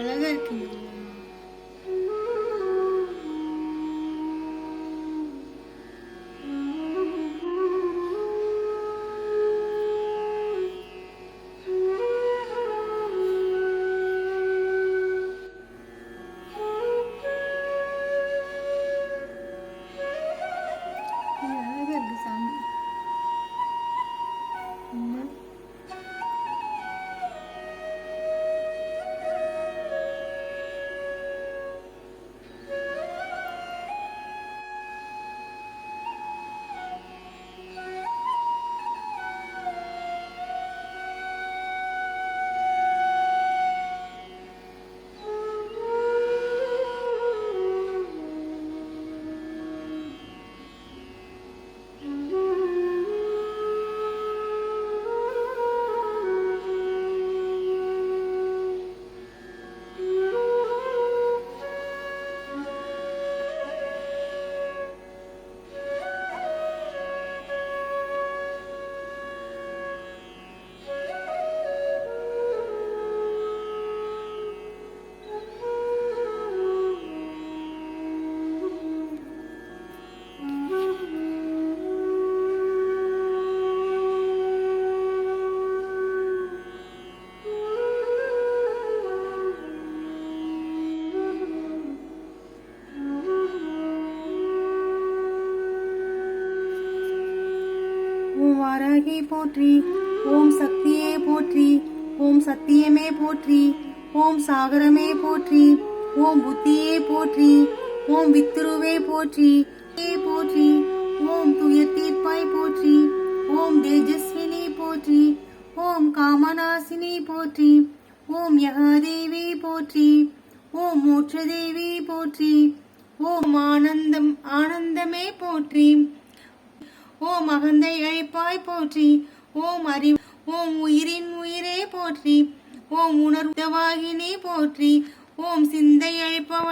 有人认 ஓம் வாராகி போற்றி ஓம் சக்தியே போற்றி ஓம் சத்தியமே போற்றி ஓம் சாகரமே போற்றி ஓம் புத்தியே போற்றி ஓம் வித்துருவே போற்றி ஏ போற்றி ஓம் துய தீர்ப்பாய் போற்றி ஓம் தேஜஸ்வினி போற்றி ஓம் காமநாசினி போற்றி ஓம் யகாதேவி போற்றி ஓம் மோட்சதேவி போற்றி ஓம் ஆனந்தம் ஆனந்தமே போற்றி ஓம் அகந்தை அழைப்பாய் போற்றி. ஓம் அறிவு ஓம் உயிரின் உயிரே போற்றி. ஓம் உணர்வுதவாகினே போற்றி. ஓம் சிந்தை அழைப்பவள்